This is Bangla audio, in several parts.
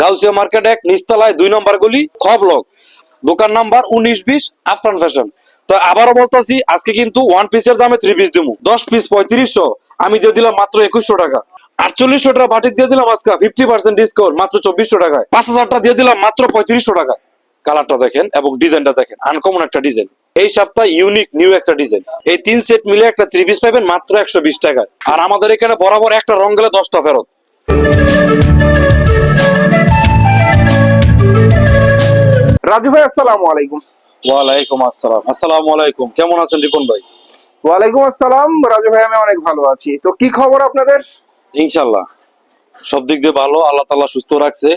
গাউসিয়া মার্কেট এক নিস্তালায় দুই নম্বর গলি খ ব্লক দোকান নাম্বার উনিশ বিশ, আফরান ফ্যাশন। তো আবারও বলতেছি, আজকে কিন্তু ওয়ান পিসের দামে থ্রি পিস দেবো দশ পিস পঁয়ত্রিশশো, আমি দিয়ে দিলাম মাত্র একুশশো টাকা। আটচল্লিশশো টাকা বাটিক দিয়ে দিলাম আজকে ফিফটি পার্সেন্ট ডিসকাউন্ট মাত্র চব্বিশশো টাকায়। পাঁচ হাজারটা দিয়ে দিলাম মাত্র পঁয়ত্রিশশো টাকায়। কালারটা দেখেন এবং ডিজাইনটা দেখেন আনকমন একটা ডিজাইন। এই সপ্তাহে ইউনিক নিউ একটা ডিজাইন। এই তিন সেট মিলে একটা থ্রি পিস পাবেন মাত্র একশো বিশ টাকায়। আর আমাদের এখানে বরাবর একটা রং গেলে দশটা ফেরত। রাজু ভাই আসসালামু আলাইকুম। ওয়ালাইকুম আসসালাম। আসসালামু আলাইকুম। কেমন আছেন রিপন ভাই? ওয়ালাইকুম আসসালাম। রাজু ভাই আমি অনেক ভালো আছি। তো কি খবর আপনাদের? ইনশাল্লাহ সব দিক দিয়ে ভালো। আল্লাহ তাআলা সুস্থ রাখছে।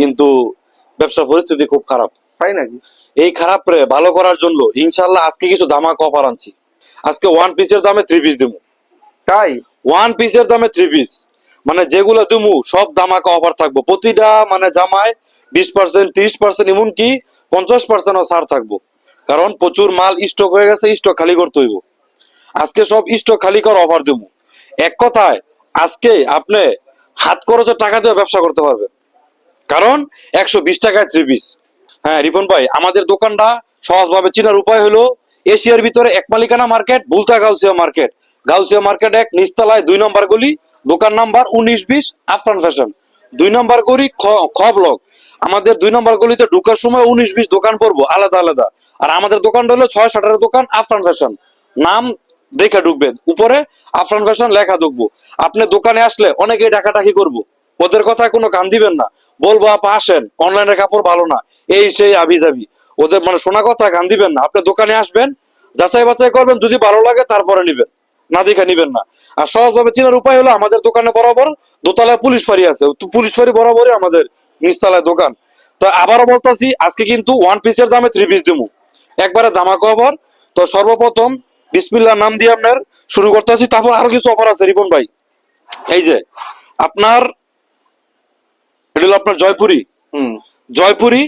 কিন্তু ব্যবসা পরিস্থিতি খুব খারাপ। তাই নাকি? এই খারাপ রে ভালো করার জন্য ইনশাল্লাহ আজকে কিছু দামাক অফার আনছি। আজকে ওয়ান পিসের দামে থ্রি পিস দেবো তাই? ওয়ান পিসের দামে থ্রি পিস মানে যেগুলো তুমি সব দামাকা অফার থাকব। প্রতিটা মানে জামায় বিশ পার্সেন্ট তিরিশ পার্সেন্ট এমনকি পঞ্চাশ পার্সেন্টও ছাড় থাকব। কারণ প্রচুর মাল স্টক হয়ে গেছে স্টক খালি করতে হইব। আজকে সব স্টক খালি কর অফার দেবো। এক কথায়, আজকে আপনি হাত খরচের টাকা দিয়ে ব্যবসা করতে পারবেন। কারণ একশো বিশ টাকায় থ্রি পিস হ্যাঁ রিপন ভাই, আমাদের দোকানটা সহজভাবে চেনার উপায় হলো, এশিয়ার ভিতরে এক মালিকানা মার্কেট বুলতা গাউসিয়া মার্কেট গাউসিয়া মার্কেট এক নিস্তালায় দুই নম্বর গলি, দোকান নাম্বার উনিশ বিশ আফরান ফ্যাশন দুই নম্বর গলি খ ব্লক আমাদের দুই নম্বর গলিতে ঢুকার সময় উনিশ বিশ দোকান পড়ব, আলাদা আলাদা। আর আমাদের দোকানটা হলো ছয় শাটারের দোকান আফরান ফ্যাশন নাম দেখে ঢুকবেন। উপরে আফরান ফ্যাশন লেখা ঢুকবো। আপনি দোকানে আসলে অনেকেই ডাকাটাকি করব। ওদের কথায় কোনো কান দিবেন না। বলব, আপা, আসেন। অনলাইনের কাপড় ভালো না। এই সেই আবি যাবি ওদের মানে শোনা কথা, কান দিবেন না। আপনি দোকানে আসবেন, যাচাই বাছাই করবেন, যদি ভালো লাগে তারপরে নিবেন। না দেখে নিবেন না। আর সহজভাবে চেনার উপায় হলো আমাদের দোকানে বরাবর দোতলায় পুলিশ ফাঁড়ি আছে। পুলিশ ফাঁড়ি বরাবরই আমাদের নিচতলায় দোকান। তো আবারও বলতেছি আজকে কিন্তু ওয়ান পিসের দামে থ্রি পিস দেবো একবারে দামা কভার তো সর্বপ্রথম বিসমিল্লার নাম দিয়ে আপনার শুরু করতেছি। তারপর আরও কিছু অফার আছে রিপন ভাই। এই যে আপনার এটা হলো আপনার জয়পুরি। জয়পুরি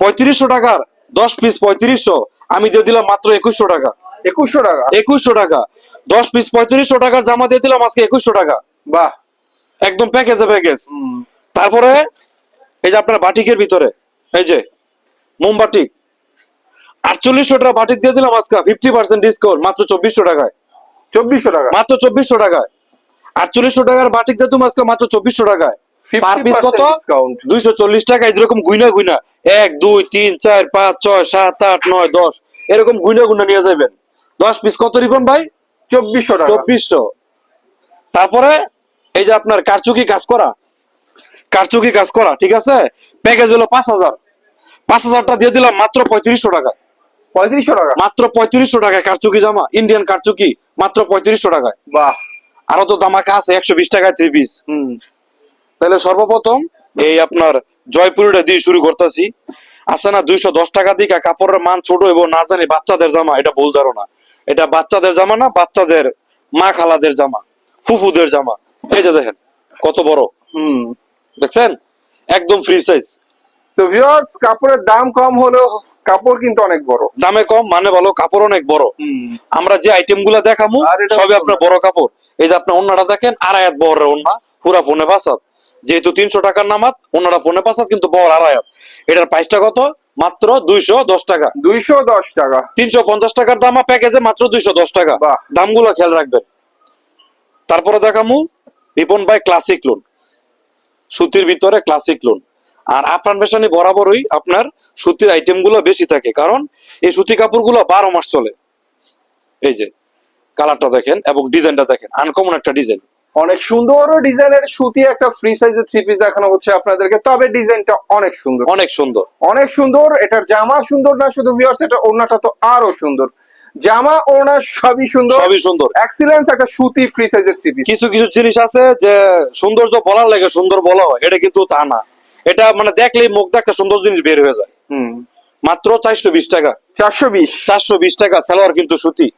পঁয়ত্রিশশো টাকার দশ পিস পঁয়ত্রিশশো। আমি দিয়ে দিলাম মাত্র একুশশো টাকা। একুশশো টাকা? একুশশো টাকা। দশ পিস পঁয়ত্রিশশো টাকার জামা দিয়ে দিলাম আজকে একুশশো টাকা। বাহ। একদম প্যাকেজে প্যাকেজ তারপরে এই যে আপনার বাটিকের ভিতরে এই যে মোমবাটিক আটচল্লিশশো টাকা বাটিক দিয়ে দিলাম আজকে ফিফটি পার্সেন্ট ডিসকাউন্ট মাত্র চব্বিশশো টাকায়। চব্বিশশো টাকা। মাত্র চব্বিশশো টাকায়। আটচল্লিশশো টাকার বাটিক দিয়ে তুমি আজকে মাত্র চব্বিশশো টাকায়। পার পিস কত? দুইশো চল্লিশ টাকা এরকম গুইনা গুইনা। এক দুই তিন চার পাঁচ ছয় সাত আট নয় দশ। এরকম গুইনা গুইনা নিয়ে যাবেন দশ পিস কত রিপন ভাই? চব্বিশশো টাকা। চব্বিশশো। তারপরে এই যে আপনার কারচুকি কাজ করা কারচুকি কাজ করা ঠিক আছে? প্যাকেজ হলো পাঁচ হাজার। পাঁচ হাজারটা দিয়ে দিলাম মাত্র পঁয়ত্রিশশো টাকা। পঁয়ত্রিশশো টাকা? মাত্র পঁয়ত্রিশশো টাকায় কারচুকি জামা ইন্ডিয়ান কারচুকি মাত্র পঁয়ত্রিশশো টাকায়। বাহ। আরও তো দামাকা আছে একশো বিশ টাকায় থ্রি পিস হুম। তাহলে সর্বপ্রথম এই আপনার জয়পুরিটা দিয়ে শুরু করতেছি। আছে না দুইশো দশ টাকা দিকে কাপড়ের মান ছোট এবং না জানি বাচ্চাদের জামা এটা ভুল ধারণা। এটা বাচ্চাদের জামা না বাচ্চাদের মা খালাদের জামা ফুফুদের জামা। এই যে দেখেন কত বড়। হুম। দেখছেন? একদম ফ্রি সাইজ তো ভিউয়ার্স কাপড়ের দাম কম হলেও কাপড় কিন্তু অনেক বড়। দামে কম মানে ভালো কাপড় অনেক বড়। আমরা যে আইটেমগুলা দেখামু সবই আপনার বড় কাপড়। এই যে আপনার অন্যটা দেখেন আড়াইয়াত বড় ওন্না পুরা পনে পাঁচাত যেহেতু তিনশো টাকার নামাত অন্যটা পনে পাঁচাত কিন্তু বড় আড়াইয়াত। এটার প্রাইসটা কত? মাত্র দুইশো দশ টাকা। দুইশো দশ টাকা। তিনশো পঞ্চাশ টাকার দাম প্যাকেজে মাত্র দুইশো দশ টাকা। দামগুলো খেয়াল রাখবেন। তারপরে দেখামু রিপন ভাই ক্লাসিক লোন সুতির ভিতরে ক্লাসিক লোন আর আফরান ফ্যাশনে বরাবরই আপনার সুতির আইটেমগুলো বেশি থাকে কারণ এই সুতি কাপড়গুলো বারো মাস চলে। এই যে কালারটা দেখেন এবং ডিজাইনটা দেখেন আনকমন একটা ডিজাইন অনেক সুন্দর ডিজাইনের সুতি একটা ফ্রি সাইজের থ্রি পিস দেখানো হচ্ছে আপনাদেরকে তবে ডিজাইনটা অনেক সুন্দর। অনেক সুন্দর। অনেক সুন্দর এটার জামা সুন্দর না শুধু ভিউয়ার্স এটা ওড়নাটা তো আরও সুন্দর। জামা ওড়না সবই সুন্দর। সবই সুন্দর। এক্সিলেন্স একটা সুতি ফ্রি সাইজের থ্রি পিস কিছু কিছু জিনিস আছে যে সৌন্দর্য বলার লাগে সুন্দর বলা হয় এটা কিন্তু তা না। এটা মানে দেখলেই মুখ একটা সুন্দর জিনিস বের হয়ে যায়। হুম। মাত্র চারশো বিশ টাকা। চারশো বিশ। চারশো বিশ টাকা সালোয়ার কিন্তু সুতি।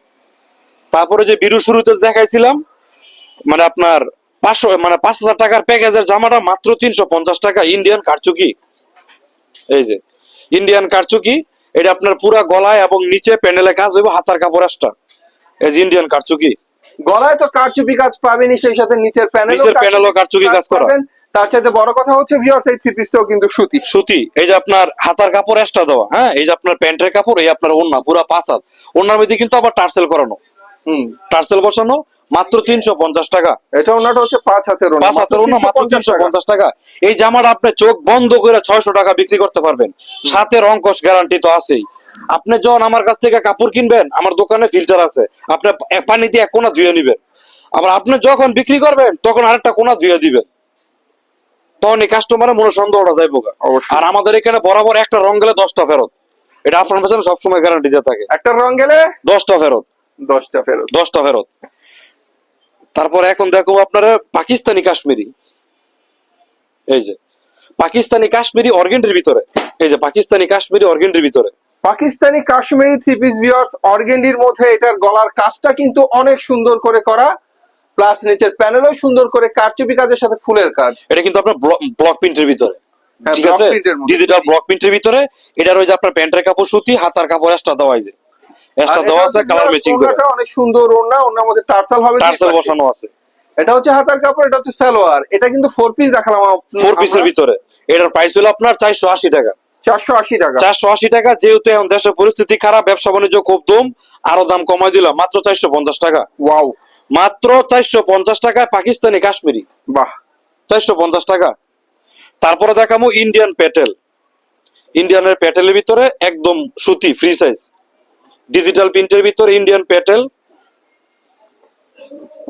তারপরে যে বিরু শুরুতে দেখাইছিলাম মানে আপনার পাঁচশো মানে পাঁচ হাজার টাকার প্যাকেজের জামাটা মাত্র তিনশো পঞ্চাশ টাকা। ইন্ডিয়ান কারচুকি এই যে ইন্ডিয়ান কারচুকি এটা আপনার পুরা গলায় এবং নিচে প্যানেলে কাজ হইব হাতার কাপড় আসটা এই যে ইন্ডিয়ান কারচুকি গলায় তো কারচুপি কাজ পাবেনই সেই সাথে নিচের প্যানেল নিচের panel ও কারচুপি কাজ করা। তার চাইতে বড় কথা হচ্ছে ভিউয়ার্স এই থ্রি পিসটাও কিন্তু সুতি। সুতি এই যে আপনার হাতার কাপড় এক্সট্রা দেওয়া হ্যাঁ? এই যে আপনার প্যান্টের কাপড় এই আপনার ওন্না পুরা পাঁচ হাত। ওন্নার মধ্যে কিন্তু আবার টার্সেল করানো। হুম। টার্সেল বসানো মাত্র তিনশো পঞ্চাশ টাকা। এটা ওনাটা হচ্ছে পাঁচ হাতের পাঁচ হাতের ওন্না মাত্র তিনশো পঞ্চাশ টাকা। এই জামাটা আপনি চোখ বন্ধ করে ছয়শো টাকা বিক্রি করতে পারবেন। সাথে রঙ্কশ গ্যারান্টি তো আছেই। আপনি যখন আমার কাছ থেকে কাপড় কিনবেন আমার দোকানে ফিল্টার আছে। আপনি এক পানি দিয়ে এক কোনা ধুয়ে নিবেন। আবার আপনি যখন বিক্রি করবেন তখন আরেকটা কোনা ধুয়ে দিবেন। তখন এই কাস্টমারের মনে সন্দেহটা গা। অবশ্যই। আর আমাদের এখানে বরাবর একটা রং গেলে দশটা ফেরত। এটা আপনার পেছনে সবসময় গ্যারান্টি দিয়ে থাকে। একটা রং গেলে দশটা ফেরত। দশটা ফেরত। দশটা ফেরত। তারপর এখন দেখো আপনারা পাকিস্তানি কাশ্মীরি। এই যে পাকিস্তানি কাশ্মীরি অর্গেন্ডের ভিতরে। এই যে পাকিস্তানি কাশ্মীরি অর্গেন্ডের ভিতরে। Pakistani Kashmiri three piece viewers অর্গেন্ডির মধ্যে এটার গলার কাজটা কিন্তু অনেক সুন্দর করে করা। প্লাস নিচের প্যানেলও সুন্দর করে কারচুপি কাজের সাথে ফুলের কাজ। এটা কিন্তু আপনার ব্লক প্রিন্টের ভিতরে। হ্যাঁ, ঠিক আছে। ডিজিটাল ব্লক প্রিন্টের ভিতরে। এটার ওই যে আপনার প্যান্টের কাপড় সুতি হাতার কাপড় এক্সট্রা দেওয়া আছে এক্সট্রা দেওয়া আছে কালার ম্যাচিং করে। অনেক সুন্দর ওড়না ওড়নার মধ্যে টার্সাল হবে টার্সেল বসানো আছে। এটা হচ্ছে হাতার কাপড় এটা হচ্ছে সালোয়ার। এটা কিন্তু ফোর পিস দেখালাম ফোর পিসের ভিতরে। এটার প্রাইস হলো আপনার চারশো আশি টাকা। চারশো আশি টাকা। চারশো আশি টাকা যেহেতু এখন দেশের পরিস্থিতি খারাপ ব্যবসা বাণিজ্য খুব দম আরও দাম কমাই দিলাম মাত্র চারশো পঞ্চাশ টাকা। ওয়াও মাত্র চারশো পঞ্চাশ টাকায় পাকিস্তানি কাশ্মীরি। বাহ। চারশো পঞ্চাশ টাকা। তারপরে দেখাবো ইন্ডিয়ান প্যাটেল ইন্ডিয়ানের প্যাটেলের ভিতরে একদম সুতি ফ্রি সাইজ ডিজিটাল প্রিন্টের ভিতরে ইন্ডিয়ান প্যাটেল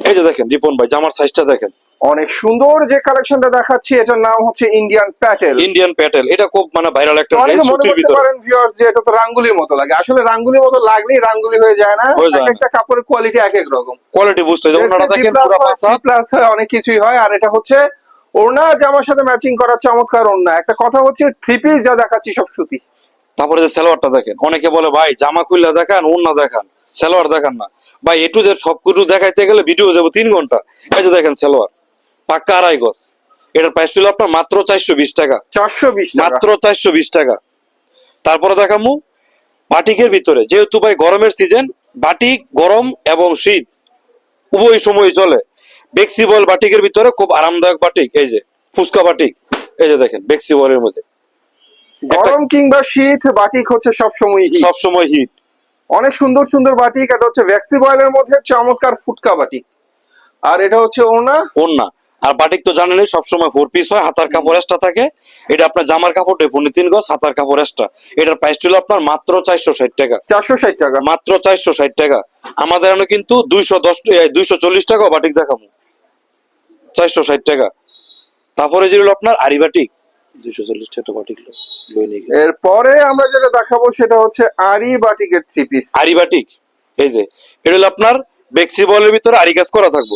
এই যে দেখেন রিপন ভাই জামার সাইজটা দেখেন। অনেক সুন্দর যে কালেকশনটা দেখাচ্ছি এটার নাম হচ্ছে ইন্ডিয়ান প্যাটেল ইন্ডিয়ান প্যাটেল এটা খুব মানে ভাইরাল একটা ড্রেস সুতির ভিতরে। পারেন ভিউয়ার্স যে এটা তো রাঙ্গুলির মতো লাগে। আসলে রাঙ্গুলির মতো লাগলেই রাঙ্গুলি হয়ে যায় না। হয়ে এক একটা কাপড়ের কোয়ালিটি এক এক রকম। কোয়ালিটি বুঝতে যেমন ওনারা দেখেন পুরো পাঁচা প্লাস অনেক কিছুই হয়। আর এটা হচ্ছে ওড়না জামার সাথে ম্যাচিং করা চমৎকার ওড়না। একটা কথা হচ্ছে থ্রি পিস যা দেখাচ্ছি সব সুতি। তারপরে যে সালোয়ারটা দেখেন অনেকে বলে ভাই জামা খুললে দেখান ওন্না দেখান সালোয়ার দেখান না। ভাই এটু যে সব কিছু দেখাইতে গেলে ভিডিও যাব তিন ঘণ্টা। এই যে দেখেন সালোয়ার পাক্কা আড়াই গজ। এটার প্রাইস ছিল আপনার মাত্র চারশো বিশ টাকা। চারশো বিশ মাত্র চারশো বিশ টাকা। তারপরে দেখামু বাটিকের ভিতরে যেহেতু ভাই গরমের সিজন বাটিক গরম এবং শীত উভয় সময় চলে। বেক্সিবল বাটিকের ভিতরে খুব আরামদায়ক বাটিক এই যে ফুচকা বাটিক এই যে দেখেন বেক্সিবলের মধ্যে। গরম কিংবা শীত বাটিক হচ্ছে সবসময় হিট সব সময় হিট অনেক সুন্দর সুন্দর বাটিক এটা হচ্ছে ভ্যাক্সি বয়েলের মধ্যে চমৎকার ফুটকা বাটিক। আর এটা হচ্ছে ওনা ওন্না আর বাটিক তো জানেনই সবসময় ফোর পিস হয় হাতার কাপড় এক্সট্রা থাকে। এটা আপনার জামার কাপড় পনেরো তিন গজ হাতার কাপড় এক্সট্রা এটার প্রাইস ছিল আপনার মাত্র চারশো ষাট টাকা। চারশো ষাট টাকা। মাত্র চারশো ষাট টাকা। আমাদের এখানে কিন্তু দুইশো দশ দুইশো চল্লিশ টাকা বাটিক দেখাবো। চারশো ষাট টাকা। তারপরে যেগুলো আপনার আরি বাটিক। দুইশো চল্লিশ টাকা বাটিক। এরপরে আমরা যেটা দেখাবো সেটা হচ্ছে আরি বাটিকের থ্রি পিস আরি বাটিক এই যে এটা হলো আপনার বেক্সি বলের ভিতরে আরি কাজ করা থাকব।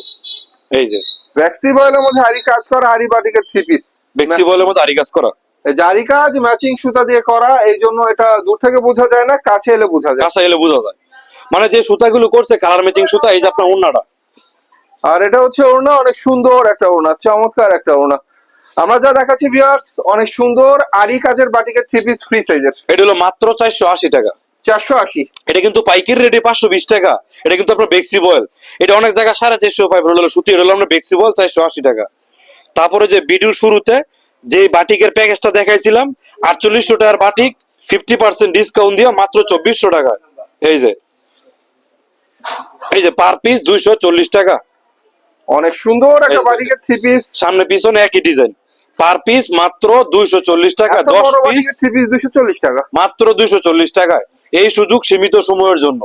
এই যে ভ্যাক্সি বয়েলের মধ্যে আরি কাজ করা আরি বাটিকের থ্রি পিস বেক্সি বলের মধ্যে আরি কাজ করা। জারি কাজ ম্যাচিং সুতা দিয়ে করা এই জন্য এটা দূর থেকে বোঝা যায় না কাছে এলে বোঝা যায়। কাঁচা এলে বোঝা যায়। মানে যে সুতাগুলো করছে কালার ম্যাচিং সুতা এই যে আপনার ওন্নাটা আর এটা হচ্ছে ওড়না অনেক সুন্দর একটা ওড়না চমৎকার একটা ওড়না। আমরা যা দেখাচ্ছি ভিউয়ার্স অনেক সুন্দর। আরি কাজের বাটিকের থ্রি পিস ফ্রি সাইজের এটা হলো মাত্র চারশো আশি টাকা। চারশো আশি। এটা কিন্তু পাইকারি রেটে পাঁচশো বিশ টাকা। এটা কিন্তু আপনার বেক্সি বয়েল। এটা অনেক জায়গায় সাড়ে চারশো পাইবেন হলো সুতি এটা হলো আপনার বেক্সি বয়েল চারশো আশি টাকা। তারপরে যে ভিডিও শুরুতে যে বাটিকের প্যাকেজটা দেখাইছিলাম আটচল্লিশশো টাকার বাটিক ফিফটি পার্সেন্ট ডিসকাউন্ট দিয়ে মাত্র চব্বিশশো টাকা। এই যে। এই যে পার পিস দুইশো চল্লিশ টাকা। অনেক সুন্দর একটা বাটিকের থ্রি পিস সামনে পিছনে একই ডিজাইন পার পিস মাত্র দুইশো চল্লিশ টাকা দশ পিস। দুশো চল্লিশ টাকা। মাত্র দুইশো চল্লিশ টাকায়। এই সুযোগ সীমিত সময়ের জন্য।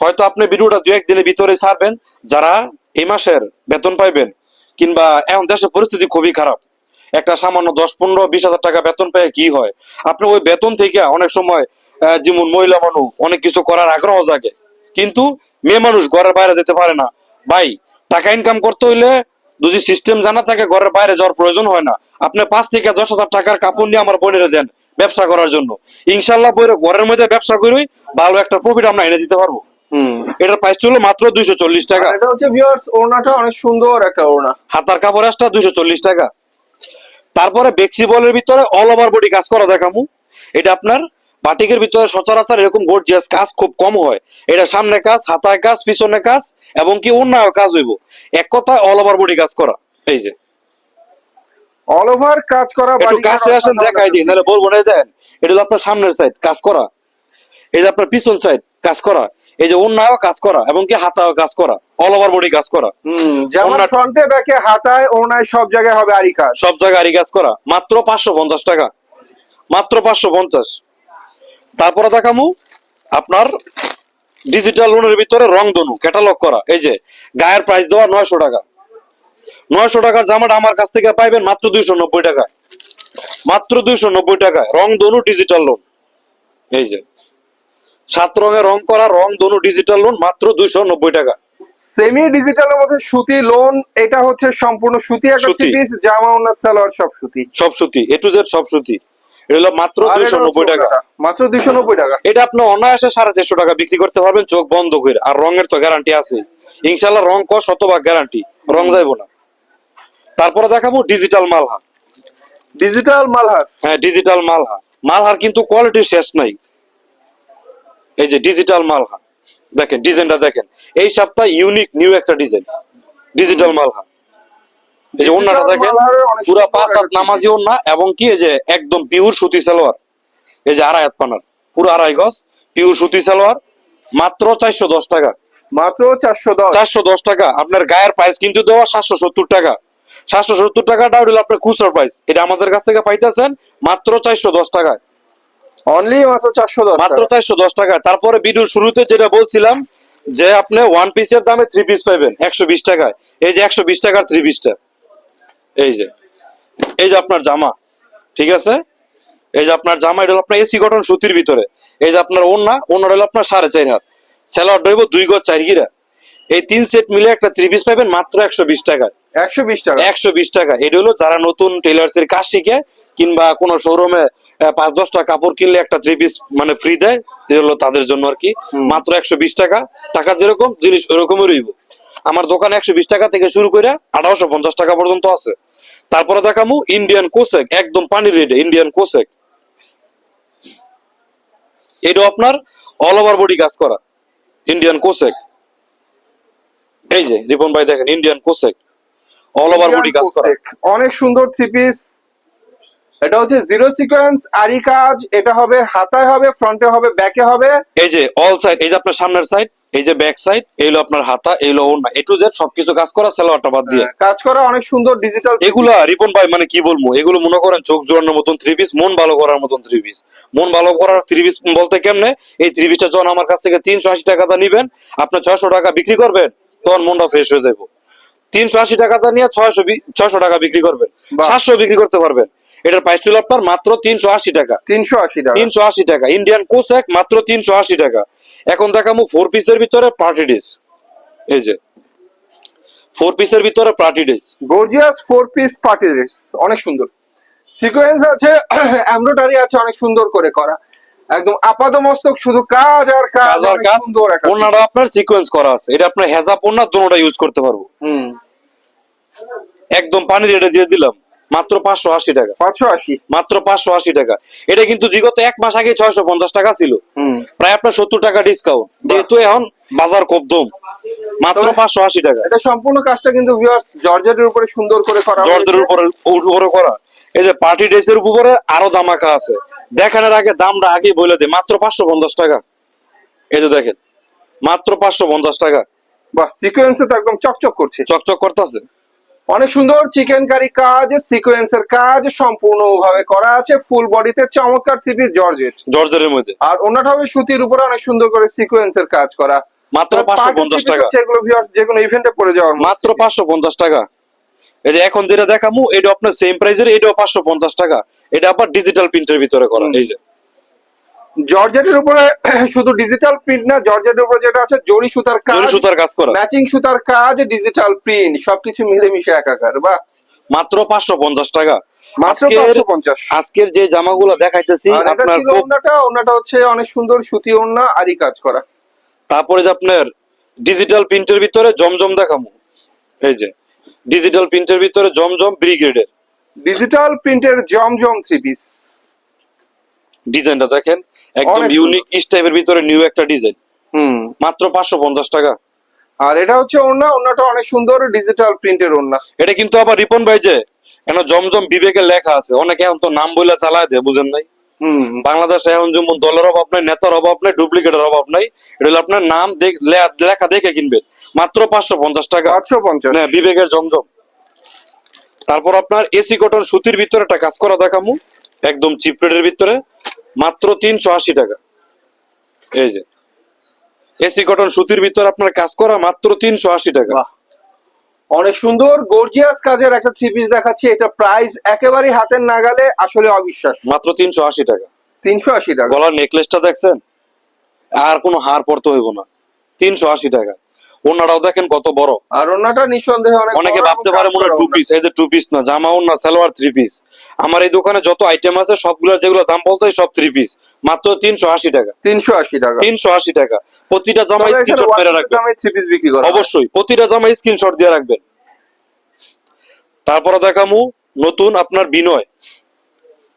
হয়তো আপনি ভিডিওটা দু একদিনের ভিতরে ছাড়বেন যারা এই মাসের বেতন পাইবেন কিংবা এখন দেশের পরিস্থিতি খুবই খারাপ। একটা সামান্য দশ পনেরো বিশ হাজার টাকা বেতন পেয়ে কি হয়? আপনি ওই বেতন থেকে অনেক সময় যেমন মহিলা মানুষ অনেক কিছু করার আগ্রহ জাগে। কিন্তু মেয়ে মানুষ ঘরের বাইরে যেতে পারে না। ভাই টাকা ইনকাম করতে হইলে যদি সিস্টেম জানা থাকে ঘরের বাইরে যাওয়ার প্রয়োজন হয় না। আপনি পাঁচ থেকে দশ হাজার টাকার কাপড় নিয়ে আমার বোনেরা দেন ব্যবসা করার জন্য। ইনশাল্লাহ বইরে ঘরের মধ্যে ব্যবসা করি ভালো একটা প্রফিট আমরা এনে দিতে পারব। হুম। এটার প্রাইস ছিল মাত্র দুইশো চল্লিশ টাকা। এটা হচ্ছে ভিউয়ার্স ওড়নাটা অনেক সুন্দর একটা ওড়না। হাতার কাপড় আসটা দুইশো চল্লিশ টাকা। তারপরে বেক্সি বলের ভিতরে অল ওভার বডি কাজ করা দেখামু। এটা আপনার বাটিকের ভিতরে সচরাচর এরকম গর্জিয়াস কাজ খুব কম হয়। এটা সামনে কাজ হাতায় কাজ পিছনে কাজ এবং কি অন্য কাজ হইব। এক কথায় অল ওভার বডি কাজ করা। এই যে। অল ওভার কাজ করা একটু কাছে আসেন দেখাই দিই নাহলে বলব না দেখেন এটা হলো আপনার সামনের সাইড কাজ করা। এই যে আপনার পিছন সাইড কাজ করা। এই যে অন্যায় কাজ করা এবং কি হাতাও কাজ করা। অল ওভার বডি কাজ করা। হুম যেমন ফ্রন্টে ব্যাকে হাতায় ওনায় সব জায়গায় হবে আরি কাজ। সব জায়গায় আরি কাজ করা। মাত্র পাঁচশো পঞ্চাশ টাকা। মাত্র পাঁচশো পঞ্চাশ। তারপরে দেখামু আপনার ডিজিটাল লোনের ভিতরে রং দনু ক্যাটালগ করা। এই যে গায়ের প্রাইস দেওয়া নয়শো টাকা। নয়শো টাকার জামাটা আমার কাছ থেকে পাইবেন মাত্র দুইশো নব্বই টাকা। মাত্র দুইশো নব্বই টাকা রং দনু ডিজিটাল লোন এই যে সাত রঙে রং করা রং দনু ডিজিটাল লোন মাত্র দুইশো নব্বই টাকা। সেমি ডিজিটালের মধ্যে সুতি লোন এটা হচ্ছে সম্পূর্ণ সুতি একটা। পিস জামা ওনার সালোয়ার সব সুতি। সব সুতি এ টু জেড সব সুতি। এটা হলো মাত্র দুইশো নব্বই টাকা। মাত্র দুইশো নব্বই টাকা। এটা আপনি অনায়াসে সাড়ে চারশো টাকা বিক্রি করতে পারবেন চোখ বন্ধ করে। আর রঙের তো গ্যারান্টি আছে। ইনশাল্লাহ রং ক শতভাগ গ্যারান্টি রং যাইবো না। তারপরে দেখাবো ডিজিটাল মালহা ডিজিটাল মালহার। হ্যাঁ ডিজিটাল মালহা মালহার কিন্তু কোয়ালিটি শেষ নাই। এই যে ডিজিটাল মালহা দেখেন ডিজাইনটা দেখেন। এই সপ্তাহ ইউনিক নিউ একটা ডিজাইন ডিজিটাল মালহা এই যে ওন্নাটা দেখেন পুরা পাঁচ হাত নামাজি ওন্না এবং কি এই যে একদম পিওর সুতি সালোয়ার। এই যে আড়াই হাত পানার পুরো আড়াই গজ পিওর সুতি সালোয়ার মাত্র চারশো দশ টাকা। মাত্র চারশো দশ। চারশো দশ টাকা। আপনার গায়ের প্রাইস কিন্তু দেওয়া সাতশো সত্তর টাকা। সাতশো সত্তর টাকাটা হলো আপনার খুচরা প্রাইস এটা আমাদের কাছ থেকে পাইতেছেন মাত্র চারশো দশ টাকায়। অনলি মাত্র চারশো দশ মাত্র চারশো দশ টাকা তারপরে ভিডিওর শুরুতে যেটা বলছিলাম যে আপনি ওয়ান পিসের দামে থ্রি পিস পাইবেন একশো বিশ টাকায়। এই যে একশো বিশ টাকার থ্রি পিসটা এই যে এই যে আপনার জামা ঠিক আছে? এই যে আপনার জামা এটা হলো আপনার এসি গঠন সুতির ভিতরে। এই যে আপনার ওন্না ওন্নাটা হলো আপনার সাড়ে চার হাত। স্যালাড রইব দুই গজ চার গিরা। এই তিন সেট মিলে একটা থ্রি পিস পাইবেন মাত্র একশো বিশ টাকায়। একশো বিশ টাকা? একশো বিশ টাকা। এটা হলো যারা নতুন টেলার্স এর কাজ শিখে কিংবা কোনো শোরুমে পাঁচ দশটা কাপড় কিনলে একটা থ্রি পিস মানে ফ্রি দেয় এটা হলো তাদের জন্য আর কি। মাত্র একশো বিশ টাকা। টাকা যেরকম জিনিস ওরকমই রইব। আমার দোকানে একশো বিশ টাকা থেকে শুরু করে আঠারোশো পঞ্চাশ টাকা পর্যন্ত আছে। তারপরে দেখামু ইন্ডিয়ান কোসেক একদম পানির রেটে ইন্ডিয়ান কোসেক এটা আপনার অল ওভার বডি কাজ করা ইন্ডিয়ান কোসেক এই যে রিপন ভাই দেখেন ইন্ডিয়ান কোসেক অল ওভার বডি কাজ করা। অনেক সুন্দর থ্রি পিস এটা হচ্ছে জিরো সিকোয়েন্স আরি কাজ এটা হবে হাতায় হবে ফ্রন্টে হবে ব্যাকে হবে। এই যে অল সাইড এই যে আপনার সামনের সাইড এই যে ব্যাক সাইড এই হলো আপনার হাতা এই হলো ওড়না। এ টু জেড সবকিছু কাজ করা সালোয়ারটা বাদ দিয়ে। কাজ করা অনেক সুন্দর ডিজিটাল এগুলা রিপন ভাই মানে কি বলব? এগুলো মনে করেন চোখ জোড়ানোর মতন থ্রি পিস মন ভালো করার মতন থ্রি পিস মন ভালো করার থ্রি পিস বলতে কেমনে? এই থ্রি পিসটা যখন আমার কাছ থেকে তিনশো আশি টাকাটা নিবেন আপনার ছয়শো টাকা বিক্রি করবেন তখন মনটা ফ্রেশ হয়ে যাব তিনশো আশি টাকাটা নিয়ে ছয়শো ছয়শো টাকা বিক্রি করবেন। সাতশো বিক্রি করতে পারবেন। এটার প্রাইস ছিল আপনার মাত্র তিনশো আশি টাকা। তিনশো আশি টাকা। তিনশো আশি টাকা। ইন্ডিয়ান কোসেক মাত্র তিনশো আশি টাকা। এখন দেখামু ফোর পিসের ভিতরে পার্টি ডেস এই যে ফোর পিসের ভিতরে party dress gorgeous four piece party dress অনেক সুন্দর। সিকোয়েন্স আছে এমব্রয়ডারি আছে অনেক সুন্দর করে করা। একদম আপাত মস্তক শুধু কাজ আর কাজ আর কাজ। সুন্দর একটা ওনারা আপনার সিকোয়েন্স করা আছে। এটা আপনার হেজাব ওনা দুটোটা ইউজ করতে পারব। হুম। একদম পানি রেটে দিয়ে দিলাম। মাত্র পাঁচশো আশি টাকা। পাঁচশো আশি। মাত্র পাঁচশো আশি টাকা। এটা কিন্তু বিগত এক মাস আগে ছয়শো পঞ্চাশ টাকা ছিল। হুম। প্রায় আপনার সত্তর টাকা ডিসকাউন্ট যেহেতু এখন বাজার খুব দম মাত্র পাঁচশো আশি টাকা। এটা সম্পূর্ণ কাজটা কিন্তু জর্জেটের উপরে সুন্দর করে করা জর্জের উপরে উপরে করা। এই যে পার্টি ড্রেসের উপরে আরও দামাকা আছে। দেখানোর আগে দামটা আগে বলে দে মাত্র পাঁচশো পঞ্চাশ টাকা। এই যে দেখেন। মাত্র পাঁচশো পঞ্চাশ টাকা। বাহ সিকোয়েন্সে তো একদম চকচক করছে। চকচক করতেছে। অনেক সুন্দর চিকেন কারি কাজ সিকোয়েন্সের কাজ সম্পূর্ণ ভাবে করা আছে ফুল বডিতে চমৎকার থ্রি জর্জেট। জর্জের মধ্যে। আর ওনাটা হবে সুতির উপরে অনেক সুন্দর করে সিকোয়েন্সের কাজ করা। মাত্র তবে পাঁচশো party পঞ্চাশ piece টাকা। হচ্ছে এগুলো ভিউয়ার্স যে কোনো ইভেন্টে পড়ে যাওয়ার মাত্র পাঁচশো পঞ্চাশ টাকা। এই যে এখন যেটা দেখামু এটা আপনার সেম প্রাইসের এটাও পাঁচশো পঞ্চাশ টাকা। এটা আবার ডিজিটাল প্রিন্টের ভিতরে করা এই যে। জর্জেটের উপরে শুধু ডিজিটাল প্রিন্ট না জর্জেটের উপরে যেটা আছে জরি সুতার কাজ জরি সুতার কাজ করা। ম্যাচিং সুতার কাজ ডিজিটাল প্রিন্ট সবকিছু মিলে মিশে একাকার বা মাত্র পাঁচশো পঞ্চাশ টাকা। মাত্র আজকের- যে জামাগুলো দেখাইতেছি আপনার ওনাটা হচ্ছে অনেক সুন্দর সুতি ওন্না আরি কাজ করা। তারপরে যে আপনার ডিজিটাল প্রিন্টের ভিতরে জমজম দেখামু এই যে ডিজিটাল প্রিন্টের ভিতরে জমজম ব্রিগেডের ডিজিটাল প্রিন্টের জমজম থ্রি পিস ডিজাইনটা দেখেন। একদম ইউনিক ইস টাইপের ভিতরে নিউ একটা ডিজাইন হুম। মাত্র পাঁচশো পঞ্চাশ টাকা। আর এটা হচ্ছে ওন্না ওন্নাটা অনেক সুন্দর ডিজিটাল প্রিন্টের ওন্না এটা কিন্তু আবার রিপন ভাই যে কেন জমজম বিবেকের লেখা আছে। অনেকে এখন তো নাম বলে চালায় দেয় বুঝেন নাই? হুম। বাংলাদেশে এখন যেমন দলের অভাব নাই নেতার অভাব নাই ডুপ্লিকেটের অভাব নাই এটা আপনার নাম লেখা দেখে কিনবেন মাত্র পাঁচশো পঞ্চাশ টাকা। আটশো পঞ্চাশ। হ্যাঁ, বিবেকের জমজম। তারপর আপনার এসি কটন সুতির ভিতরে একটা কাজ করা দেখামু। একদম চিপ রেটের ভিতরে। মাত্র তিনশো আশি টাকা। এই যে। এসি কটন সুতির ভিতরে আপনার কাজ করা মাত্র তিনশো আশি টাকা। অনেক সুন্দর গর্জিয়াস কাজের একটা থ্রি পিস দেখাচ্ছি। এটা প্রাইস একেবারে হাতের নাগালে আসলে অবিশ্বাস মাত্র তিনশো আশি টাকা। তিনশো আশি টাকা। গলার নেকলেসটা দেখছেন? আর কোনো হার পড়তে হইব না। তিনশো আশি টাকা। ওনারাও দেখেন কত বড়। আর ওনাটা নিঃসন্দেহে অনেক ভাবতে পারে মনে টু পিস এই যে টু পিস না জামা ওড়না সালোয়ার থ্রি পিস আমার এই দোকানে যত আইটেম আছে সবগুলোর যেগুলো দাম বলতে সব থ্রি পিস মাত্র তিনশো আশি টাকা। তিনশো আশি টাকা। তিনশো আশি টাকা। প্রতিটা জামা স্ক্রিনশট মেরে রাখবেন। অবশ্যই প্রতিটা জামা স্ক্রিনশট দিয়ে রাখবেন। তারপরে দেখামু নতুন আপনার বিনয়।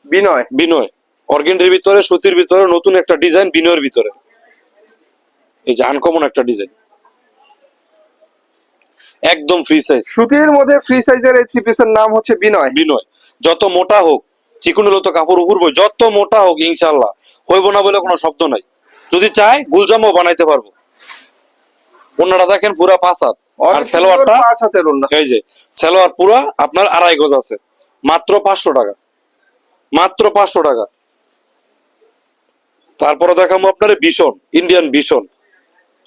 বিনয়। বিনয়। অর্গেন্ডের ভিতরে সুতির ভিতরে নতুন একটা ডিজাইন বিনয়ের ভিতরে। এই যে আনকমন একটা ডিজাইন। একদম ফ্রি সাইজ সুতির মধ্যে ফ্রি সাইজের এই থ্রি পিসের নাম হচ্ছে বিনয়। বিনয়। যত মোটা হোক চিকুন হলে তো কাপড় উপরবো যত মোটা হোক ইনশাল্লাহ হইব না বলে কোনো শব্দ নাই। যদি চাই গুলজামও বানাইতে পারব। অন্যরা দেখেন পুরা পাঁচ হাত। আর সালোয়ারটা এই যে সালোয়ার পুরা আপনার আড়াই গজ আছে। মাত্র পাঁচশো টাকা। মাত্র পাঁচশো টাকা। তারপরে দেখাবো আপনার ভীষণ ইন্ডিয়ান ভীষণ।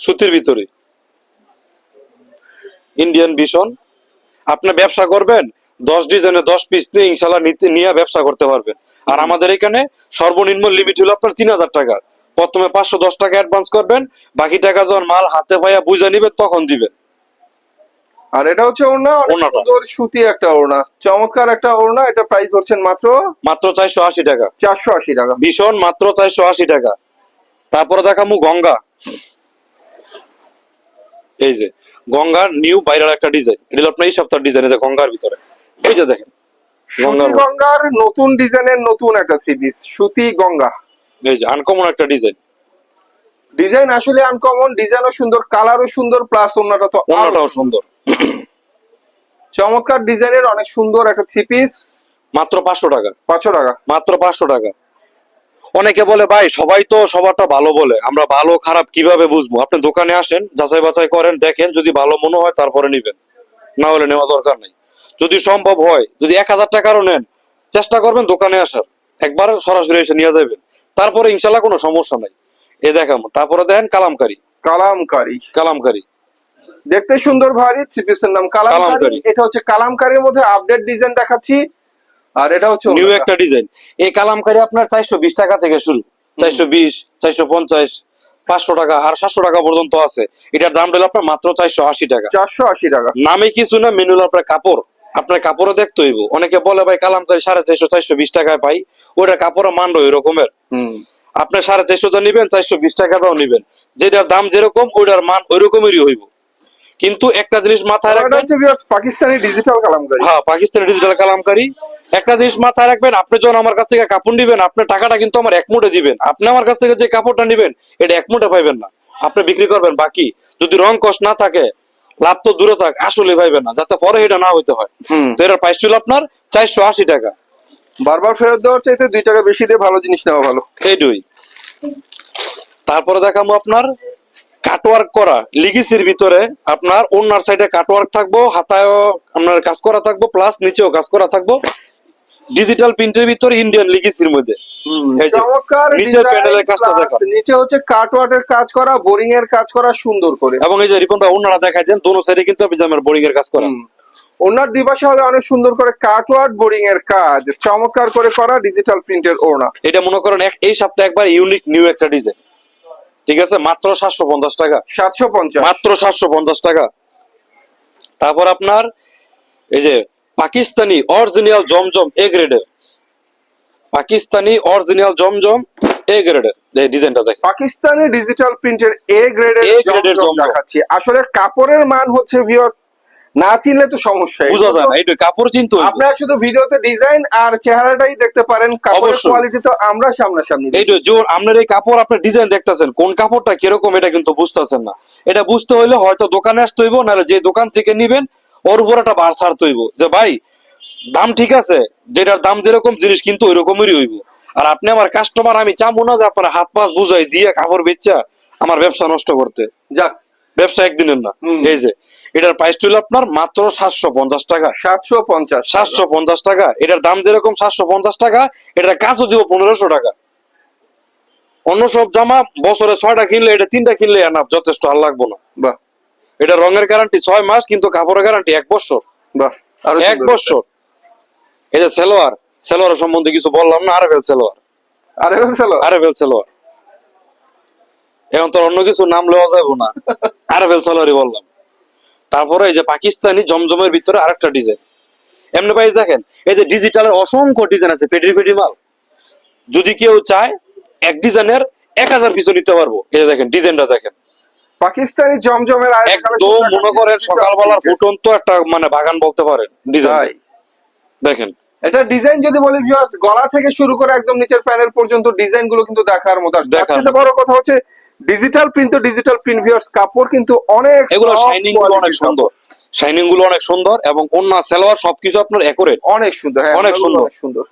সুতির ভিতরে। ইন্ডিয়ান ভীষণ আপনি ব্যবসা করবেন দশ ডিজাইনে দশ পিস নিয়ে ইনশাল্লাহ নিতে নিয়ে ব্যবসা করতে পারবেন। আর আমাদের এখানে সর্বনিম্ন লিমিট হলো আপনার তিন হাজার টাকা। প্রথমে পাঁচশো দশ টাকা অ্যাডভান্স করবেন বাকি টাকা যখন মাল হাতে পাইয়া বুঝে নিবেন তখন দিবেন। আর এটা হচ্ছে ওড়না সুন্দর সুতি একটা ওড়না। চমৎকার একটা ওড়না এটা প্রাইস ধরছেন মাত্র? মাত্র চারশো আশি টাকা। চারশো আশি টাকা। ভীষণ মাত্র চারশো আশি টাকা। তারপরে দেখামু গঙ্গা। এই যে গঙ্গার নিউ বাইরের একটা ডিজাইন এটা আপনার এই সপ্তাহের ডিজাইন যে গঙ্গার ভিতরে। এই যে দেখেন সুতি গঙ্গার গঙ্গার নতুন ডিজাইনের নতুন একটা পিস সুতি গঙ্গা। এই যে আনকমন একটা ডিজাইন ডিজাইন আসলে আনকমন ডিজাইনও সুন্দর কালারও সুন্দর প্লাস ওড়নাটা তো অন্যটাও সুন্দর। চমৎকার ডিজাইনের অনেক সুন্দর একটা থ্রি পিস মাত্র পাঁচশো টাকা। পাঁচশো টাকা। মাত্র পাঁচশো টাকা। অনেকে বলে ভাই সবাই তো সবারটা ভালো বলে। আমরা ভালো খারাপ কীভাবে বুঝব? আপনি দোকানে আসেন যাচাই বাছাই করেন দেখেন যদি ভালো মনে হয় তারপরে নিবেন। না হলে নেওয়া দরকার নেই। যদি সম্ভব হয় যদি এক হাজার টাকারও নেন চেষ্টা করবেন দোকানে আসার। একবার সরাসরি এসে নিয়ে যাবেন। তারপরে ইনশাল্লাহ কোনো সমস্যা নাই। এ দেখাম তারপরে দেখেন কালামকারী। কালামকারী। কালামকারী। দেখতে সুন্দর ভারী থ্রি পিসের নাম। কালামকারী। এটা হচ্ছে কালামকারির মধ্যে আপডেট ডিজাইন দেখাচ্ছি। আর এটা হচ্ছে নিউ একটা ডিজাইন এই কালামকারি আপনার চারশো বিশ টাকা থেকে শুরু। চারশো বিশ চারশো পঞ্চাশ পাঁচশো টাকা আর সাতশো টাকা পর্যন্ত আছে। এটার দাম আপনার মাত্র চারশো আশি টাকা। চারশো আশি টাকা। নামে কিছু না মেনু আপনার কাপড়। আপনার কাপড়ও দেখতে হইব। অনেকে বলে ভাই কালামকারি সাড়ে চারশো চারশো বিশ টাকায় পাই। ওইটা কাপড়ও মান ওই রকমের হুম। আপনি সাড়ে চারশো তো নিবেন চারশো বিশ টাকা দাও নিবেন। যেটার দাম যেরকম ওইটার মান ওই রকমেরই হইব। কিন্তু একটা জিনিস মাথায় রাখবেন পাকিস্তানি ডিজিটাল কালামকারি। হ্যাঁ পাকিস্তানি ডিজিটাল কালামকারি। একটা জিনিস মাথায় রাখবেন আপনি যখন আমার কাছ থেকে কাপড় নিবেন আপনার টাকাটা কিন্তু আমার এক মুঠে দিবেন। আপনি আমার কাছ থেকে যে কাপড়টা নিবেন এটা এক মুঠে পাইবেন না। আপনি বিক্রি করবেন বাকি যদি রং কষ না থাকে লাভ তো দূরে থাক আসলে পাইবেন না যাতে পরে এটা না হইতে হয়। তো এটার প্রাইস ছিল আপনার চারশো আশি টাকা। বারবার ফেরত দেওয়ার চাইতে দুই টাকা বেশি দিয়ে ভালো জিনিস নেওয়া ভালো। এইটুই। তারপরে দেখাবো আপনার কাটওয়ার্ক করা লিগিসির ভিতরে আপনার ওনার সাইডে কাটওয়ার্ক থাকব হাতায়ও আপনার কাজ করা থাকব প্লাস নিচেও কাজ করা থাকব। ডিজিটাল প্রিন্টের ভিতরে ইন্ডিয়ান লিগিসির মধ্যে। এই নিচের প্যানেলের কাজটা plus নিচে হচ্ছে কাটওয়ার্টের কাজ করা বোরিং এর কাজ করা সুন্দর করে। এবং এই যে রিপন ভাই দেন দোনো সাইডে কিন্তু আপনি জামের বোরিং এর কাজ করা হুম। ওনার দিবাসে হবে অনেক সুন্দর করে কাটওয়ার্ড বোরিং এর কাজ চমৎকার করে করা ডিজিটাল প্রিন্টের এটা মনে করেন এই সপ্তাহে একবার ইউনিক নিউ একটা ডিজাইন ঠিক আছে? মাত্র সাতশো পঞ্চাশ টাকা। সাতশো পঞ্চাশ। মাত্র সাতশো পঞ্চাশ টাকা। তারপর আপনার এই যে পাকিস্তানি অরিজিনাল জমজম এ গ্রেডের পাকিস্তানি অরিজিনাল জমজম এ গ্রেডের এই ডিজাইনটা দেখেন পাকিস্তানি ডিজিটাল প্রিন্টের এ গ্রেডের grade এর জমজম। দেখাচ্ছি। আসলে কাপড়ের মান হচ্ছে ভিউয়ার্স না চিনলে তো সমস্যা বুঝা যায় না এইটা কাপড় চিনতে। আপনারা শুধু ভিডিওতে ডিজাইন আর চেহারাটাই দেখতে পারেন কাপড়ের কোয়ালিটি তো আমরা সামনাসামনি। এইটা যে আপনার এই কাপড় আপনার ডিজাইন দেখতেছেন কোন কাপড়টা কীরকম এটা কিন্তু বুঝতেছেন না। এটা বুঝতে হইলে হয়তো দোকানে আসতে হইব নাহলে যে দোকান থেকে নিবেন ওর উপর একটা বার ছাড়তে হইব। যে ভাই দাম ঠিক আছে যেটার দাম যেরকম জিনিস কিন্তু ওই রকমেরই হইব। আর আপনি আমার কাস্টমার আমি চাবো না যে আপনার হাত পাস বুঝাই দিয়ে কাপড় বেচা আমার ব্যবসা নষ্ট করতে। যাক। ব্যবসা একদিনের না। এই যে এটার প্রাইস ছিল আপনার মাত্র সাতশো পঞ্চাশ টাকা। সাতশো পঞ্চাশ সাতশো পঞ্চাশ টাকা। এটার দাম যেরকম সাতশো পঞ্চাশ টাকা এটার কাজও দিব পনেরোশো টাকা। অন্য সব জামা বছরে ছয়টা কিনলে এটা তিনটা কিনলে না যথেষ্ট আর লাগবো না। বাহ। এটা রঙের গ্যারান্টি ছয় মাস কিন্তু কাপড়ের গ্যারান্টি এক বছর। এক বছর। এই যে সেলোয়ার সেলোয়ার সম্বন্ধে কিছু বললাম না আরএফএল সেলোয়ার। আরে বলছিল আরএফএল সেলোয়ার। এখন তো অন্য কিছু নাম লওয়া যাব না। আরএফএল সেলোয়ারই বললাম। তারপরে এই যে পাকিস্তানি জমজমের ভিতরে আরেকটা ডিজাইন এমনি পাইজ দেখেন এই যে ডিজিটালের অসংখ্য ডিজাইন আছে পেটি পেটি মাল। যদি কেউ চায় এক ডিজাইনের এক হাজার পিছু নিতে পারব। এই যে দেখেন ডিজাইনটা দেখেন। পাকিস্তানি জমজমের একদম মনে করেন। সকালবেলার ফুটন্ত একটা মানে বাগান বলতে পারেন ডিজাইন দেখেন এটা ডিজাইন যদি বলি ভিউয়ার্স গলা থেকে শুরু করে একদম নিচের প্যানেল পর্যন্ত ডিজাইনগুলো কিন্তু দেখার মতো আর তার দেখার চেয়ে মতো। বড় কথা হচ্ছে ডিজিটাল প্রিন্ট তো ডিজিটাল প্রিন্ট ভিউয়ার্স কাপড় কিন্তু অনেক এগুলো শাইনিংগুলো অনেক সুন্দর শাইনিংগুলো অনেক সুন্দর এবং অন্য সালোয়ার সবকিছু আপনার একুরেট কাপড়। অনেক সুন্দর হ্যাঁ, অনেক সুন্দর। অনেক সুন্দর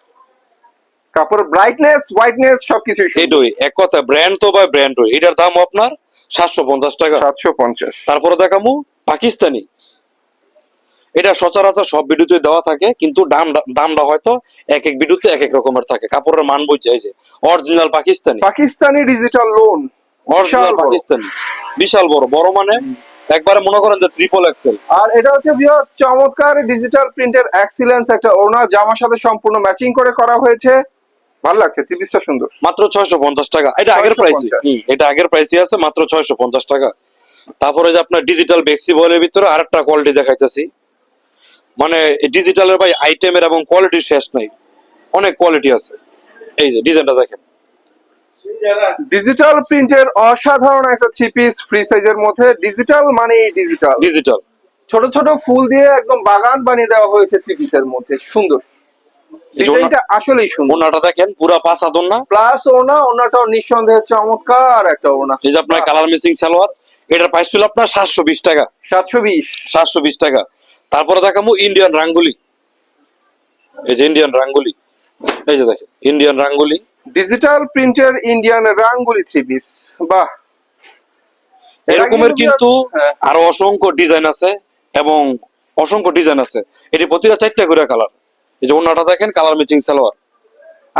কাপড়ের ব্রাইটনেস হোয়াইটনেস সবকিছুই এটাই এক কথা ব্র্যান্ড তো বা ব্র্যান্ড এটার দাম আপনার সাতশো পঞ্চাশ টাকা। সাতশো পঞ্চাশ। তারপরে দেখামু পাকিস্তানি। এটা সচরাচর সব ভিডিওতে দেওয়া থাকে কিন্তু দাম দামটা হয়তো এক এক ভিডিওতে এক এক রকমের থাকে। কাপড়ের মান বুঝছে এই যে original Pakistani. Pakistani digital lawn original Pakistani. বিশাল বড়। বড় মানে একবারে মনে করেন যে ট্রিপল এক্সেল আর এটা হচ্ছে ভিউয়ার্স চমৎকার ডিজিটাল প্রিন্টের এক্সিলেন্স একটা ওনা জামার সাথে সম্পূর্ণ ম্যাচিং করে করা হয়েছে। ভালো লাগছে ত্রিপিসটা সুন্দর। মাত্র ছয়শো পঞ্চাশ টাকা। এটা আগের 650 প্রাইসে এটা আগের প্রাইসে আছে মাত্র ছয়শো পঞ্চাশ টাকা। তারপরে যে আপনার ডিজিটাল বেক্সি বলের ভিতরে আরেকটা কোয়ালিটি দেখাইতেছি। মানে ডিজিটালের ভাই আইটেমের এবং কোয়ালিটি শেষ নাই। অনেক কোয়ালিটি আছে। এই যে ডিজাইনটা দেখেন। ডিজিটাল প্রিন্টের অসাধারণ একটা থ্রি পিস ফ্রি সাইজের মধ্যে ডিজিটাল মানে ডিজিটাল ডিজিটাল ছোট ছোট ফুল দিয়ে একদম বাগান বানিয়ে দেওয়া হয়েছে থ্রি পিসের মধ্যে। সুন্দর। ডিজাইনটা আসলেই সুন্দর। ওনাটা দেখেন পুরা পাঁচ আদন না? প্লাস ওনা ওনাটাও নিঃসন্দেহে চমৎকার একটা ওনা। এই যে আপনার কালার মিসিং সালোয়ার এটার প্রাইস ছিল আপনার সাতশো বিশ টাকা। সাতশো বিশ। সাতশো বিশ টাকা। তারপরে দেখাবো ইন্ডিয়ান রাঙ্গুলি এই যে ইন্ডিয়ান রাঙ্গুলি এই যে দেখেন ইন্ডিয়ান রাঙ্গুলি ডিজিটাল প্রিন্টের ইন্ডিয়ান রাঙ্গুলি থ্রি পিস বাহ এরকমের কিন্তু হ্যাঁ। আরও অসংখ্য ডিজাইন আছে এবং অসংখ্য ডিজাইন আছে। এটি প্রতিটা চারটা করে কালার এই যে অন্যটা দেখেন কালার ম্যাচিং সালোয়ার।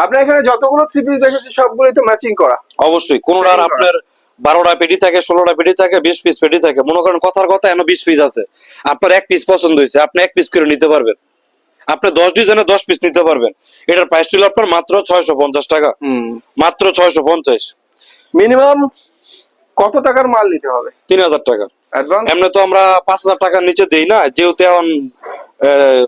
আমরা এখানে যতগুলো থ্রি পিস দেখেছি সবগুলোই তো ম্যাচিং করা। অবশ্যই কোনটার আপনার বারোটা পেটি থাকে ষোলোটা পেটি থাকে বিশ পিস পেটি থাকে। মনে করেন কথার কথা এনে বিশ পিস আছে। আপনার এক পিস পছন্দ হয়েছে আপনি এক পিস করে নিতে পারবেন। আপনি দশ ডিজাইনে দশ পিস নিতে পারবেন। এটার প্রাইস ছিল আপনার মাত্র ছয়শো পঞ্চাশ টাকা। মাত্র ছয়শো পঞ্চাশ। মিনিমাম কত টাকার মাল নিতে হবে? তিন হাজার টাকা। এমনি তো আমরা পাঁচ হাজার টাকার নিচে দেই না যেহেতু এখন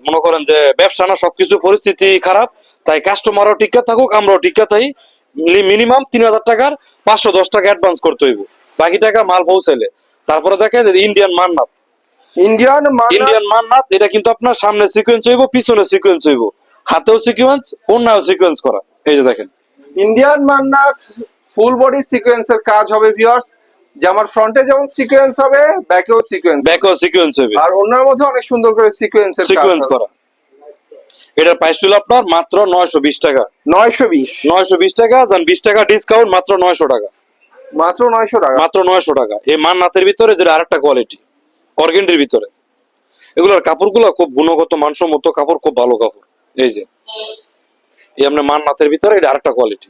মনে করেন যে ব্যবসা না সবকিছু পরিস্থিতি খারাপ তাই কাস্টমারও টিকা থাকুক আমরাও টিকা থাই মিনিমাম তিন হাজার টাকার পাঁচশো দশ টাকা অ্যাডভান্স করতে হইব। বাকি টাকা মাল পৌঁছাইলে। তারপরে দেখেন Indian Mannat. Indian Indian Mannat এটা কিন্তু আপনার সামনে সিকোয়েন্স হইব পিছনে সিকোয়েন্স হইব। হাতেও সিকোয়েন্স অন্যায় সিকোয়েন্স করা। এই যে দেখেন। ইন্ডিয়ান মান্নাত ফুল বডি সিকোয়েন্সের কাজ হবে ভিউয়ার্স জামার ফ্রন্টে যেমন সিকোয়েন্স হবে ব্যাকেও সিকোয়েন্স ব্যাকও সিকোয়েন্স হবে। আর অন্যের মধ্যে অনেক সুন্দর করে সিকোয়েন্সের সিকোয়েন্স করা। এটার প্রাইস ছিল আপনার মাত্র নয়শো বিশ টাকা। নয়শো বিশ। নয়শো বিশ টাকা দেন বিশ টাকা ডিসকাউন্ট মাত্র নয়শো টাকা। মাত্র নয়শো টাকা। মাত্র নয়শো টাকা। এই মান্নাতের ভিতরে যেটা আরেকটা কোয়ালিটি অর্গেন্ডির ভিতরে। এগুলোর কাপড়গুলো খুব গুণগত মানসম্মত কাপড় খুব ভালো কাপড়। এই যে। এই আপনার মান্নাতের ভিতরে এটা আরেকটা কোয়ালিটি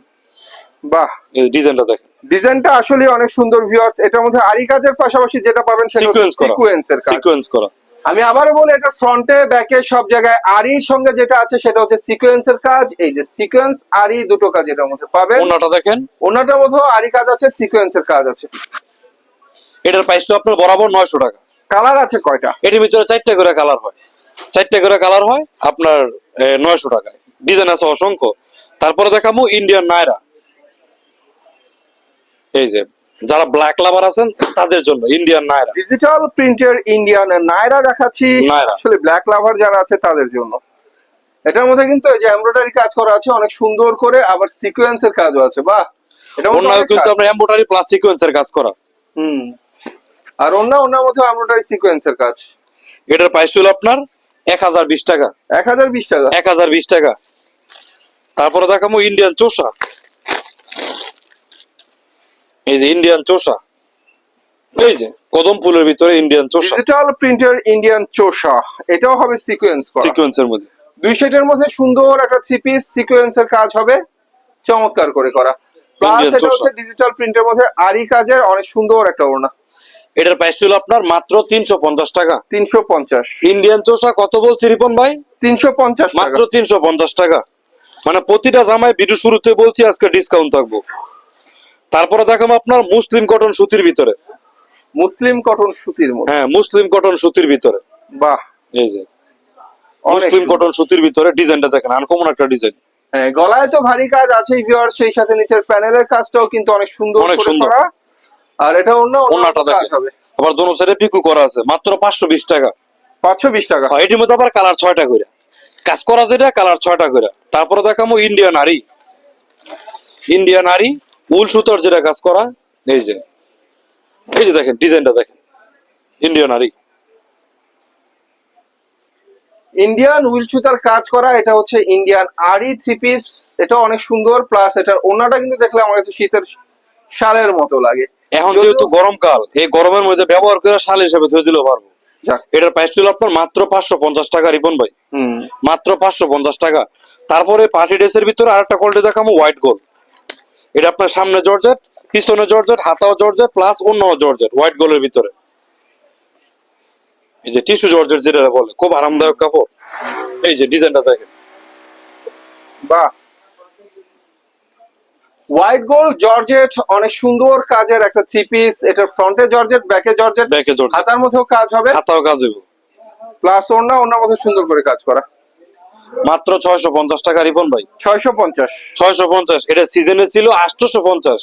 বাহ। এই ডিজাইনটা দেখেন। ডিজাইনটা আসলে অনেক সুন্দর ভিউয়ার্স এটার মধ্যে আরি কাজের পাশাপাশি যেটা পাবেন সেটা সিকোয়েন্সের কাজ সিকোয়েন্স করা। আমি আবারও বলি এটা ফ্রন্টে ব্যাকে সব জায়গায় আরির সঙ্গে যেটা আছে সেটা হচ্ছে সিকোয়েন্সের কাজ। এই যে সিকোয়েন্স আরি দুটো কাজ এটার মধ্যে পাবেন। ওনাটা দেখেন। ওনাটার মধ্যেও আরি কাজ আছে সিকোয়েন্সের কাজ আছে। এটার প্রাইসটা আপনার বরাবর নয়শো টাকা। কালার আছে কয়টা? এটির ভিতরে চারটে করে কালার হয়। চারটে করে কালার হয় আপনার নয়শো টাকায়। ডিজাইন আছে অসংখ্য। তারপরে দেখাবো ইন্ডিয়ান নায়রা এই যে যারা ব্ল্যাক লাভার আছেন তাদের জন্য ইন্ডিয়ান নায়রা। ডিজিটাল প্রিন্টের ইন্ডিয়ান নায়রা দেখাচ্ছি। আসলে ব্ল্যাক লাভার যারা আছে তাদের জন্য। এটার মধ্যে কিন্তু এই যে এমব্রয়ডারি কাজ করা আছে অনেক সুন্দর করে আবার সিকোয়েন্সের কাজও আছে বাহ! এটা কিন্তু। আপনার এম্বোটারি প্লাস সিকোয়েন্সের কাজ করা। হুম। আর অন্য অন্য মধ্যে এমব্রয়ডারি সিকোয়েন্সের কাজ। এটার প্রাইস ছিল আপনার এক হাজার বিশ টাকা। এক হাজার বিশ টাকা। এক হাজার বিশ টাকা। তারপরে দেখাবো ইন্ডিয়ান চোষা। এই যে ইন্ডিয়ান চোষা এই যে কদম ফুলের ভিতরে ইন্ডিয়ান চোষা। ডিজিটাল প্রিন্টার ইন্ডিয়ান চোষা এটাও হবে সিকোয়েন্স করা। সিকোয়েন্সের মধ্যে। দুই সেটের মধ্যে সুন্দর একটা থ্রি পিস সিকোয়েন্সের কাজ হবে চমৎকার করে করা। প্লাস এটা হচ্ছে ডিজিটাল প্রিন্টের মধ্যে আরি কাজের অনেক সুন্দর একটা ওড়না। এটার প্রাইস ছিল আপনার মাত্র তিনশো পঞ্চাশ টাকা। তিনশো পঞ্চাশ। ইন্ডিয়ান চোষা কত বলছি রিপন ভাই? তিনশো পঞ্চাশ মাত্র তিনশো পঞ্চাশ টাকা। মানে প্রতিটা জামায় ভিডিও শুরুতে বলছি আজকে ডিসকাউন্ট থাকব। তারপরে দেখাবো আপনার মুসলিম কটন সুতির ভিতরে। মুসলিম কটন সুতির মধ্যে? হ্যাঁ মুসলিম কটন সুতির ভিতরে। বাহ। এই যে মুসলিম কটন সুতির ভিতরে ডিজাইনটা দেখেন আনকমন একটা ডিজাইন। হ্যাঁ, গলায় তো ভারী কাজ আছেই ভিউয়ার সেই সাথে নিচের প্যানেলের কাজটাও কিন্তু অনেক সুন্দর অনেক সুন্দর। আর এটা অন্য কাজ দেখেন। আবার দোনো সাইডে পিকু করা আছে মাত্র পাঁচশো বিশ টাকা। পাঁচশো বিশ টাকা। আর এটির মধ্যে আবার কালার ছয়টা করে কাজ করা যেটা কালার ছয়টা করে তারপরে দেখাবো ইন্ডিয়ান আরি ইন্ডিয়ান আরি উল সুতার যেটা কাজ করা এই যে এই যে দেখেন ডিজাইনটা দেখেন ইন্ডিয়ান আরি ইন্ডিয়ান উইল সুতার কাজ করা এটা হচ্ছে ইন্ডিয়ান আরি থ্রি পিস এটা অনেক সুন্দর প্লাস এটার ওনাটা কিন্তু দেখলে আমার কাছে শীতের শালের মতো লাগে। এখন যেহেতু গরমকাল এই গরমের মধ্যে ব্যবহার করে শাল হিসেবে ধুয়ে দিলেও পারব। এটার প্রাইস ছিল আপনার মাত্র পাঁচশো পঞ্চাশ টাকা রিপন ভাই। হুম। মাত্র পাঁচশো পঞ্চাশ টাকা। তারপরে পার্টি ড্রেসের ভিতরে আরেকটা কোয়ালিটি দেখাবো হোয়াইট গোল্ড এটা আপনার সামনে জর্জেট পিছনে জর্জেট হাতাও জর্জেট প্লাস অন্য জর্জেট হোয়াইট গোল্ডের ভিতরে। এই যে টিস্যু জর্জেট যেটা বলে খুব আরামদায়ক কাপড়। এই যে ডিজাইনটা দেখেন। বাহ! হোয়াইট গোল্ড জর্জেট অনেক সুন্দর কাজের একটা থ্রি পিস এটা ফ্রন্টে জর্জেট ব্যাকে জর্জেট। ব্যাকে জর্জেট। হাতার মধ্যেও কাজ হবে। হাতাও কাজ হইব। প্লাস ওড়না ওড়নার মধ্যে সুন্দর করে কাজ করা। মাত্র ছয়শো পঞ্চাশ টাকা রিপন ভাই। ছয়শো পঞ্চাশ। ছয়শো পঞ্চাশ এটা সিজনে ছিল আটশোশো পঞ্চাশ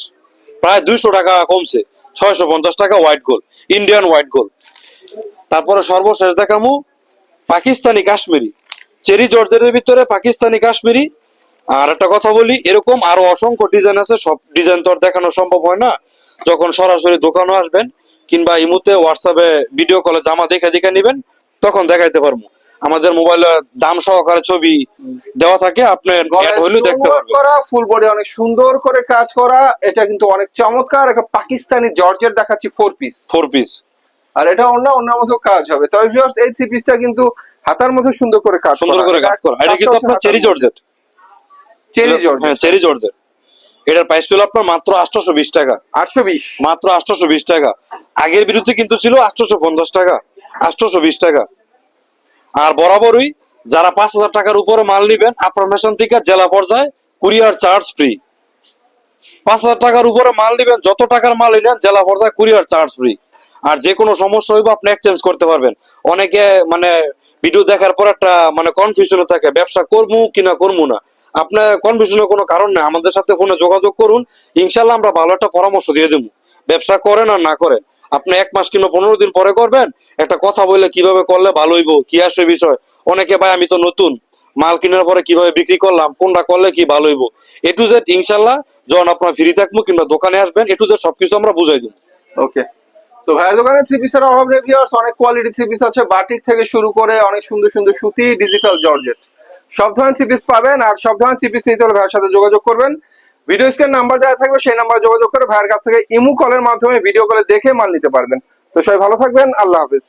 প্রায় দুইশো টাকা কমছে ছয়শো পঞ্চাশ টাকা white gold Indian white gold তারপরে সর্বশেষ দেখামু পাকিস্তানি কাশ্মীরি। চেরি জর্জের ভিতরে পাকিস্তানি কাশ্মীরি। আর একটা কথা বলি এরকম আরও অসংখ্য ডিজাইন আছে সব ডিজাইন তো আর দেখানো সম্ভব হয় না। যখন সরাসরি দোকানে আসবেন কিংবা ইমুতে হোয়াটসঅ্যাপে ভিডিও কলে জামা দেখে দেখে নিবেন তখন দেখাইতে পারব আমাদের মোবাইলে দাম সহকারে ছবি দেওয়া থাকে অ্যাড হইলেও দেখতে পারবেন। করা ফুল বডি অনেক সুন্দর করে কাজ করা এটা কিন্তু অনেক চমৎকার একটা পাকিস্তানি জর্জেট দেখাচ্ছি ফোর পিস ফোর পিস আর এটা অন্য অন্য মতো কাজ হবে। তবে ভিউয়ার্স এই থ্রি পিসটা কিন্তু হাতার মধ্যে সুন্দর করে কাজ সুন্দর করে। কাজ করা। এটা কিন্তু আপনার চেরি জর্জেট। চেরি জর্জেট হ্যাঁ চেরি জর্জেট। এটার প্রাইস ছিল আপনার মাত্র আটশোশো বিশ টাকা। আটশো বিশ। মাত্র আটশোশো বিশ টাকা। আগের বিরুদ্ধে কিন্তু ছিল আটশোশো পঞ্চাশ টাকা। আটশোশো বিশ টাকা। আর বরাবরই যারা পাঁচ হাজার টাকার উপরে মাল নিবেন আপনার মেশান থেকে জেলা পর্যায়ে কুরিয়ার চার্জ ফ্রি পাঁচ হাজার টাকার উপরে মাল নিবেন, যত টাকার মাল নেন জেলা পর্যায়ে কুরিয়ার চার্জ ফ্রি আর যে কোনো সমস্যা হইব আপনি এক্সচেঞ্জ করতে পারবেন। অনেকে মানে ভিডিও দেখার পর একটা মানে কনফিউশনে থাকে, ব্যবসা করব কিনা করব না। আপনার কনফিউশনের কোনো কারণ নেই। আমাদের সাথে ফোনে যোগাযোগ করুন, ইনশাল্লাহ আমরা ভালো একটা পরামর্শ দিয়ে দেবো। ব্যবসা করেন আর না করেন। আপনি এক মাস কিংবা পনেরো দিন পরে করবেন, একটা কথা বললে কীভাবে করলে ভালো হইব, কি আসবে বিষয়? অনেকে ভাই আমি তো নতুন, মাল কেনার পরে কীভাবে বিক্রি করলাম, কোনটা করলে কি ভালো হইব? এ টু জেড ইনশাল্লাহ, যখন আপনার ফ্রি থাকব কিংবা দোকানে আসবেন এ টু জেড সবকিছু আমরা বুঝাই দেবো। ওকে তো ভাইয়ের দোকানে থ্রি পিসের অভাব নেই ভিউয়ার্স অনেক কোয়ালিটি থ্রি পিস আছে। বাটিক থেকে শুরু করে অনেক সুন্দর সুন্দর সুতি ডিজিটাল জর্জেট। সব ধরনের থ্রি পিস পাবেন, আর সব ধরনের থ্রি পিস নিতে হলে ভাইয়ের সাথে যোগাযোগ করবেন। ভিডিও স্ক্রিন নাম্বার দেওয়া থাকবে, সেই নাম্বার যোগাযোগ করে ভাইয়ের কাছ থেকে ইমু কলের মাধ্যমে ভিডিও কলে দেখে মাল নিতে পারবেন। তো সবাই ভালো থাকবেন, আল্লাহ হাফিজ।